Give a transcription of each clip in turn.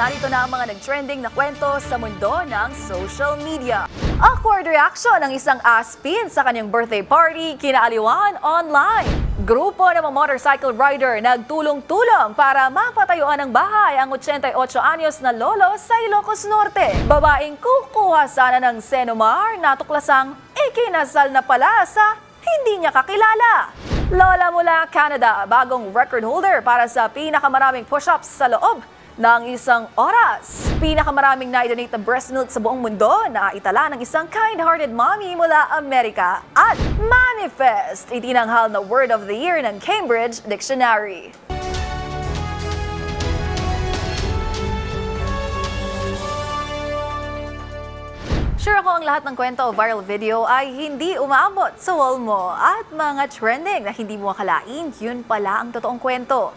narito na ang mga nag-trending na kwento sa mundo ng social media. Awkward reaction ng isang aspin sa kanyang birthday party kinaaliwan online. Grupo ng mga motorcycle rider nagtulong-tulong para mapatayuan ng bahay ang 88 anyos na lolo sa Ilocos Norte. Babaeng kukuha sana ng Senomar natuklasang ikinasal na pala sa hindi niya kakilala. Lola mula Canada, bagong record holder para sa pinakamaraming push-ups sa loob ng isang oras. Pinakamaraming na-donate na breast milk sa buong mundo na itala ng isang kind-hearted mommy mula Amerika at manifest, itinanghal na word of the year ng Cambridge Dictionary. Sure ako ang lahat ng kwento o viral video ay hindi umaabot sa wall mo at mga trending na hindi mo akalain, yun pala ang totoong kwento.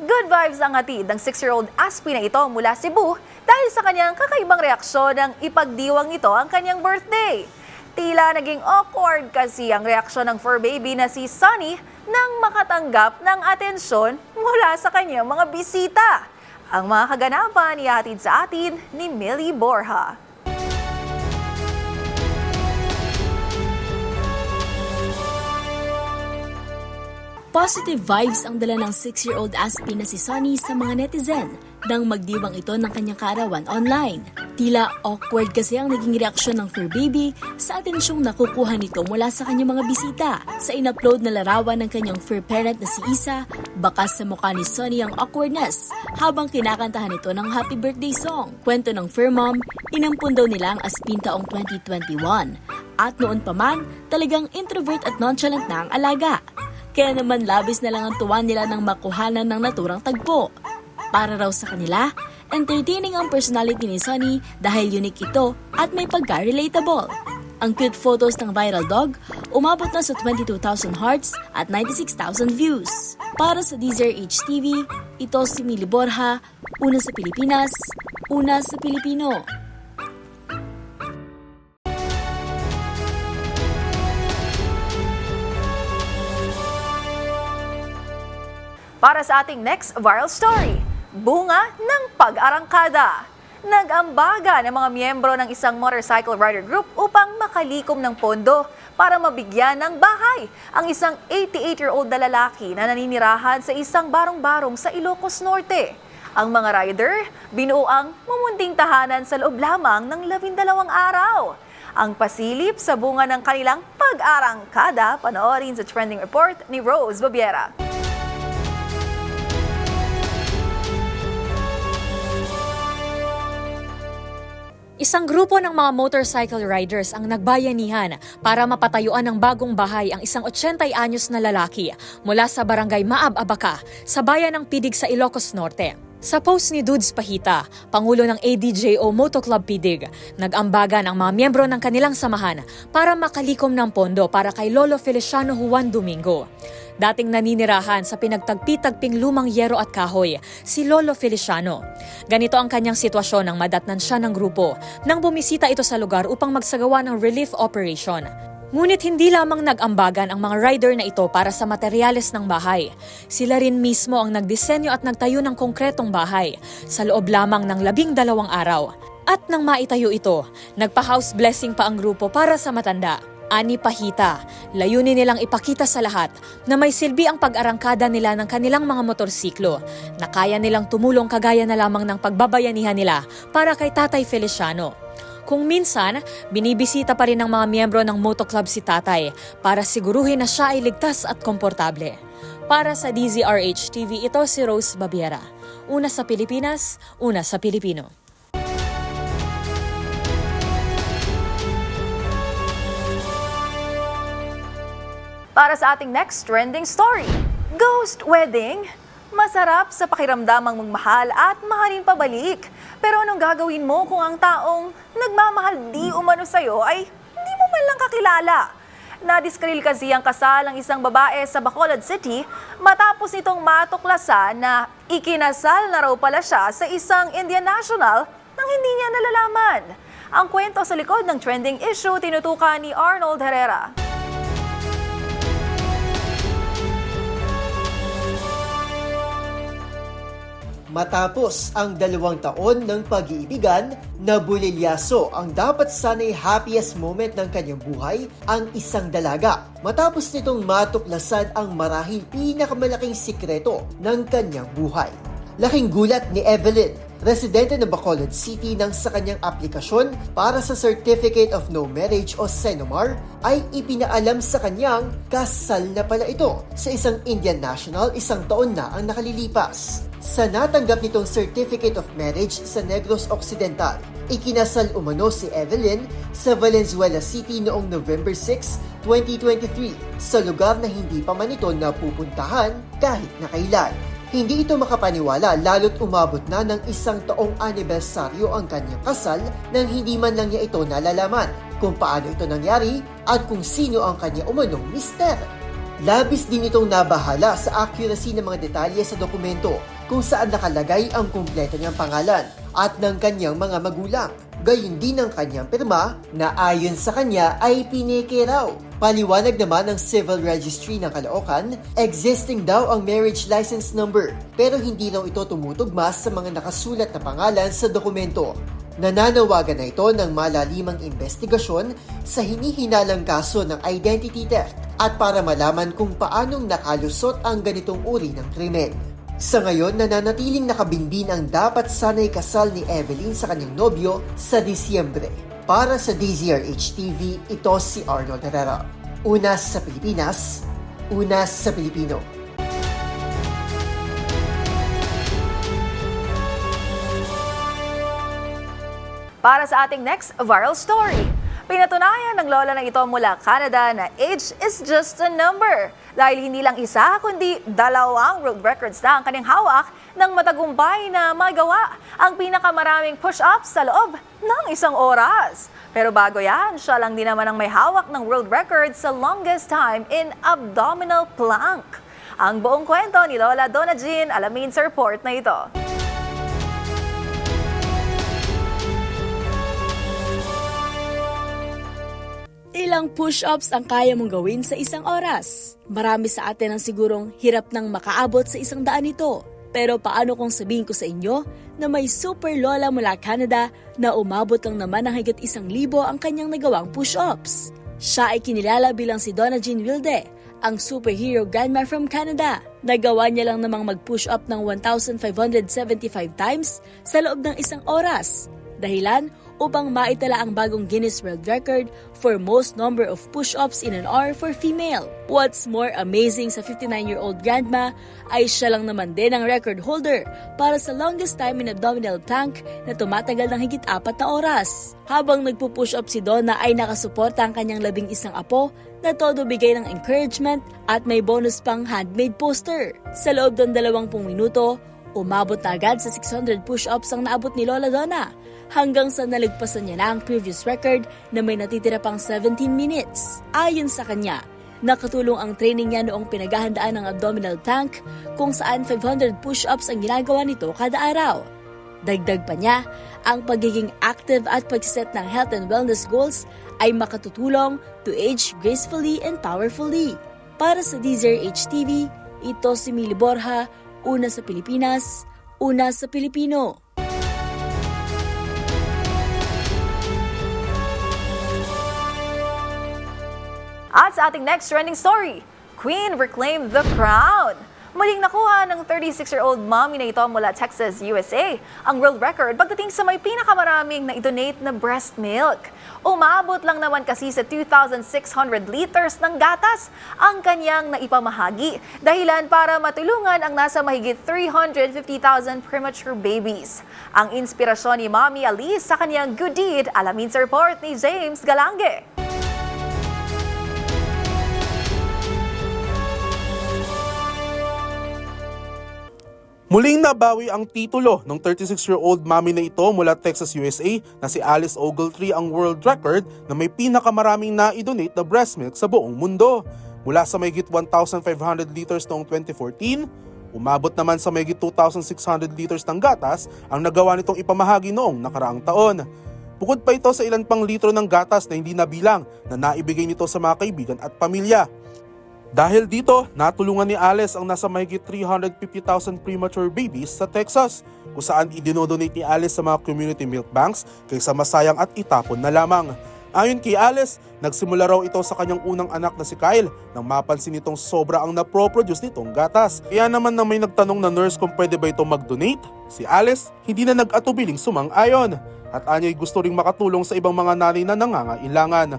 Good vibes ang hatid ng 6-year-old Aspi na ito mula Cebu dahil sa kanyang kakaibang reaksyon ng ipagdiwang nito ang kanyang birthday. Tila naging awkward kasi ang reaksyon ng fur baby na si Sunny nang makatanggap ng atensyon mula sa kanyang mga bisita. Ang mga kaganapan ihatid sa atin ni Millie Borja. Positive vibes ang dala ng 6-year-old Aspi na si Sonny sa mga netizen nang magdiwang ito ng kanyang kaarawan online. Tila awkward kasi ang naging reaksyon ng fur baby sa atensyong nakukuha nito mula sa kanyang mga bisita. Sa in-upload na larawan ng kanyang fur parent na si Isa, bakas sa mukha ni Sonny ang awkwardness habang kinakantahan ito ng happy birthday song. Kwento ng fur mom, inampun daw nila ang Aspin taong 2021. At noon pa man, talagang introvert at nonchalant na ang alaga. Kaya naman labis na lang ang tuwa nila ng makuhanan ng naturang tagpo. Para raw sa kanila, entertaining ang personality ni Sunny dahil unique ito at may pagka-relatable. Ang cute photos ng viral dog umabot na sa 22,000 hearts at 96,000 views. Para sa DZRH TV, ito si Mili Borja, una sa Pilipinas, una sa Pilipino. Para sa ating next viral story, bunga ng pag-arangkada. Nag-ambaga ng mga miyembro ng isang motorcycle rider group upang makalikom ng pondo para mabigyan ng bahay ang isang 88-year-old na lalaki na naninirahan sa isang barong-barong sa Ilocos Norte. Ang mga rider, binuo ang mumunting tahanan sa loob lamang ng labindalawang araw. Ang pasilip sa bunga ng kanilang pag-arangkada, panoorin sa trending report ni Rose Babiera. Isang grupo ng mga motorcycle riders ang nagbayanihan para mapatayuan ng bagong bahay ang isang 80 anyos na lalaki mula sa barangay Maab, Abaca, sa bayan ng Pidig sa Ilocos Norte. Sa post ni Dudes Pahita, Pangulo ng ADJ o Moto Club Pidig, nag-ambagan ang mga miyembro ng kanilang samahan para makalikom ng pondo para kay Lolo Feliciano Juan Domingo. Dating naninirahan sa pinagtagpi-tagping lumang yero at kahoy, si Lolo Feliciano. Ganito ang kanyang sitwasyon nang madatnan siya ng grupo nang bumisita ito sa lugar upang magsagawa ng relief operation. Ngunit hindi lamang nag-ambagan ang mga rider na ito para sa materyales ng bahay. Sila rin mismo ang nagdisenyo at nagtayo ng konkretong bahay sa loob lamang ng labing dalawang araw. At nang maitayo ito, nagpa-house blessing pa ang grupo para sa matanda. Ani Pahita, layunin nilang ipakita sa lahat na may silbi ang pag-arangkada nila ng kanilang mga motorsiklo na kaya nilang tumulong kagaya na lamang ng pagbabayanihan nila para kay Tatay Feliciano. Kung minsan, binibisita pa rin ng mga miyembro ng Moto Club si Tatay para siguruhin na siya ay ligtas at komportable. Para sa DZRH TV, ito si Rose Babiera. Una sa Pilipinas, una sa Pilipino. Para sa ating next trending story, Ghost Wedding. Masarap sa pakiramdamang magmahal at mahalin pabalik. Pero anong gagawin mo kung ang taong nagmamahal di umano sa'yo ay hindi mo man lang kakilala? Nadiskril kasi ang kasal ng isang babae sa Bacolod City matapos nitong matuklasan na ikinasal na raw pala siya sa isang Indian national nang hindi niya nalalaman. Ang kwento sa likod ng trending issue tinutukan ni Arnold Herrera. Matapos ang dalawang taon ng pag-iibigan, nabulilyaso ang dapat sana'y happiest moment ng kanyang buhay ang isang dalaga. Matapos nitong matuklasan ang marahil pinakamalaking sikreto ng kanyang buhay. Laking gulat ni Evelyn, residente ng Bacolod City nang sa kanyang aplikasyon para sa Certificate of No Marriage o CENOMAR ay ipinaalam sa kanyang kasal na pala ito sa isang Indian national isang taon na ang nakalilipas. Sa natanggap nitong Certificate of Marriage sa Negros Occidental, ikinasal umano si Evelyn sa Valenzuela City noong November 6, 2023 sa lugar na hindi pa man ito napupuntahan kahit na kailan. Hindi ito makapaniwala lalo't umabot na ng isang taong anibersaryo ang kanyang kasal nang hindi man lang niya ito nalalaman kung paano ito nangyari at kung sino ang kanya umanong mister. Labis din itong nabahala sa accuracy ng mga detalye sa dokumento kung saan nakalagay ang kumpleto niyang pangalan at ng kanyang mga magulang. Gayun din ang kanyang pirma na ayon sa kanya ay pineke raw. Paliwanag naman ng Civil Registry ng Caloocan, existing daw ang marriage license number pero hindi raw ito tumutugma sa mga nakasulat na pangalan sa dokumento. Nananawagan na ito ng malalimang investigasyon sa hinihinalang kaso ng identity theft at para malaman kung paanong nakalusot ang ganitong uri ng krimen. Sa ngayon, nananatiling nakabinbin ang dapat sanay kasal ni Evelyn sa kanyang nobyo sa Disyembre. Para sa DZRH TV, ito si Arnold Herrera. Una sa Pilipinas, una sa Pilipino. Para sa ating next viral story, pinatunayan ng lola ng ito mula Canada na age is just a number. Dahil hindi lang isa, kundi dalawang world records na ang kanyang hawak ng matagumpay na magawa ang pinakamaraming push-ups sa loob ng isang oras. Pero bago yan, siya lang din naman ang may hawak ng world record sa longest time in abdominal plank. Ang buong kwento ni Lola Donna Jean alamin sa report na ito. Ilang push-ups ang kaya mong gawin sa isang oras. Marami sa atin ang sigurong hirap nang makaabot sa isang daan nito. Pero paano kung sabihin ko sa inyo na may super lola mula Canada na umabot lang naman ng higit isang libo ang kanyang nagawang push-ups? Siya ay kinilala bilang si Donna Jean Wilde, ang superhero grandma from Canada. Nagawa niya lang namang mag-push up ng 1,575 times sa loob ng isang oras. Dahilan upang maitala ang bagong Guinness World Record for most number of push-ups in an hour for female. What's more amazing sa 59-year-old grandma ay siya lang naman din ang record holder para sa longest time in abdominal plank na tumatagal ng higit apat na oras. Habang nagpo-push up si Donna ay nakasuporta ang kanyang labing isang apo na todo bigay ng encouragement at may bonus pang handmade poster. Sa loob ng 20 minuto, umabot na agad sa 600 push-ups ang naabot ni Lola Donna hanggang sa nalagpasan niya na ang previous record na may natitira pang 17 minutes. Ayon sa kanya, nakatulong ang training niya noong pinaghahandaan ng abdominal tank kung saan 500 push-ups ang ginagawa nito kada araw. Dagdag pa niya, ang pagiging active at pagsiset ng health and wellness goals ay makatutulong to age gracefully and powerfully. Para sa DZRH TV, ito si Mili Borja, una sa Pilipinas, una sa Pilipino. At sa ating next trending story, Queen reclaimed the crown. Muling nakuha ng 36-year-old mommy na ito mula Texas, USA, ang world record pagdating sa may pinakamaraming na idonate na breast milk. Umabot lang naman kasi sa 2,600 liters ng gatas ang kanyang naipamahagi, dahilan para matulungan ang nasa mahigit 350,000 premature babies. Ang inspirasyon ni Mommy Alice sa kanyang good deed, alamin sa report ni James Galange. Muling nabawi ang titulo ng 36-year-old mami na ito mula Texas, USA na si Alice Ogletree ang world record na may pinakamaraming na-donate na breast milk sa buong mundo. Mula sa mayigit 1,500 liters noong 2014, umabot naman sa mayigit 2,600 liters ng gatas ang nagawa nitong ipamahagi noong nakaraang taon. Bukod pa ito sa ilan pang litro ng gatas na hindi nabilang na naibigay nito sa mga kaibigan at pamilya. Dahil dito, natulungan ni Alice ang nasa mahigit 350,000 premature babies sa Texas, kung saan idinodonate ni Alice sa mga community milk banks kaysa masayang at itapon na lamang. Ayon kay Alice, nagsimula raw ito sa kanyang unang anak na si Kyle nang mapansin nitong sobra ang naproproduce nitong gatas. Kaya naman nang may nagtanong na nurse kung pwede ba ito mag-donate, si Alice hindi na nag-atubiling sumang-ayon at anya'y gusto ring makatulong sa ibang mga nanay na nangangailangan.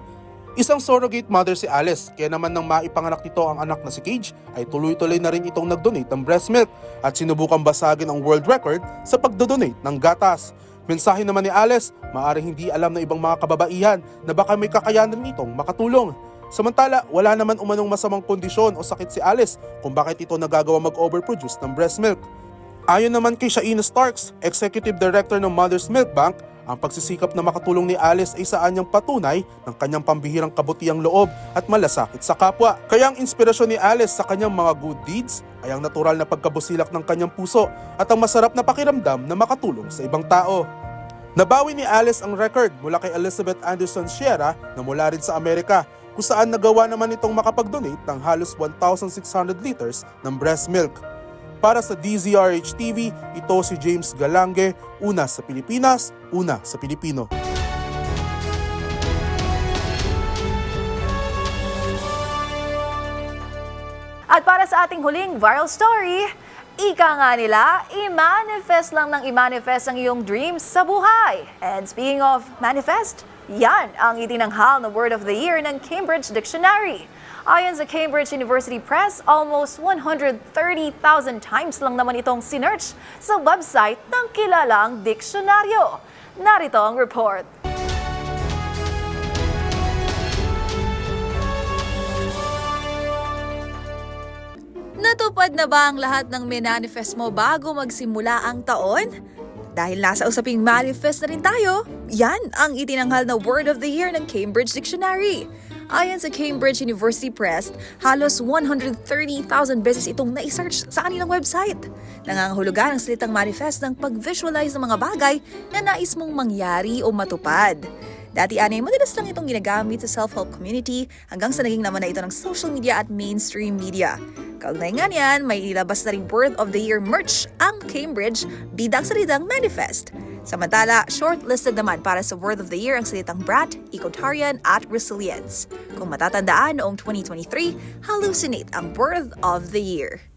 Isang surrogate mother si Alice, kaya naman nang maipanganak nito ang anak na si Cage, ay tuloy-tuloy na rin itong nag-donate ng breast milk at sinubukang basagin ang world record sa pagdodonate ng gatas. Mensahe naman ni Alice, maaaring hindi alam ng ibang mga kababaihan na baka may kakayanan nitong makatulong. Samantala, wala naman umanong masamang kondisyon o sakit si Alice kung bakit ito nagagawa mag-overproduce ng breast milk. Ayon naman kay Shaina Starks, Executive Director ng Mother's Milk Bank, ang pagsisikap na makatulong ni Alice ay saan niyang patunay ng kanyang pambihirang kabutiang loob at malasakit sa kapwa. Kaya ang inspirasyon ni Alice sa kanyang mga good deeds ay ang natural na pagkabusilak ng kanyang puso at ang masarap na pakiramdam na makatulong sa ibang tao. Nabawi ni Alice ang record mula kay Elizabeth Anderson Sierra na mula rin sa Amerika kung saan nagawa naman itong makapag-donate ng halos 1,600 liters ng breast milk. Para sa DZRH TV, ito si James Galange, una sa Pilipinas, una sa Pilipino. At para sa ating huling viral story, ika nga nila, i-manifest lang ng i-manifest ang iyong dreams sa buhay. And speaking of manifest, yan ang itinanghal na word of the year ng Cambridge Dictionary. Ayon sa Cambridge University Press, almost 130,000 times lang naman itong sinearch sa website ng kilalang diksyonaryo. Narito ang report. Natupad na ba ang lahat ng minanifest mo bago magsimula ang taon? Dahil nasa usaping manifest na rin tayo, yan ang itinanghal na word of the year ng Cambridge Dictionary. Ayon sa Cambridge University Press, halos 130,000 beses itong na-search sa kanilang website. Nangangahulugan ang salitang manifest ng pag-visualize ng mga bagay na nais mong mangyari o matupad. Dati anay, madalas lang itong ginagamit sa self-help community hanggang sa naging naman na ito ng social media at mainstream media. Kaugnay nga niyan, may ilabas na ring Word of the Year merch ang Cambridge bidang salitang manifest. Samantala, shortlisted naman para sa Word of the Year ang salitang brat, ecotarian at resilience. Kung matatandaan noong 2023, hallucinate ang Word of the Year.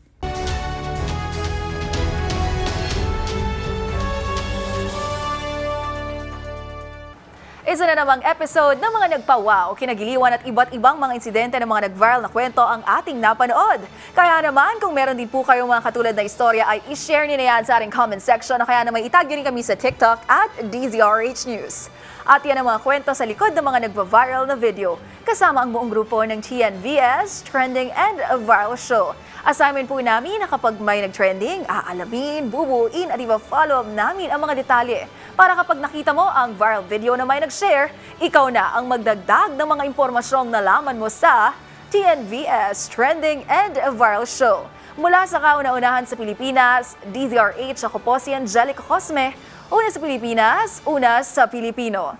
Isa na namang episode ng mga nagpawaw, kinagiliwan at iba't ibang mga insidente ng mga nag-viral na kwento ang ating napanood. Kaya naman, kung meron din po kayong mga katulad na istorya ay i-share niyo na yan sa ating comment section o kaya naman itag niyo rin kami sa TikTok at DZRH News. At yan ang mga kwento sa likod ng mga nagva-viral na video kasama ang buong grupo ng TNVS, Trending and Viral Show. Assignment po namin na kapag may nag-trending, aalamin, bubuin at iba-follow up namin ang mga detalye. Para kapag nakita mo ang viral video na may nag-share, ikaw na ang magdagdag ng mga impormasyong nalaman mo sa TNVS Trending and Viral Show. Mula sa kauna-unahan sa Pilipinas, DZRH, ako po si Angelica Cosme, una sa Pilipinas, una sa Pilipino.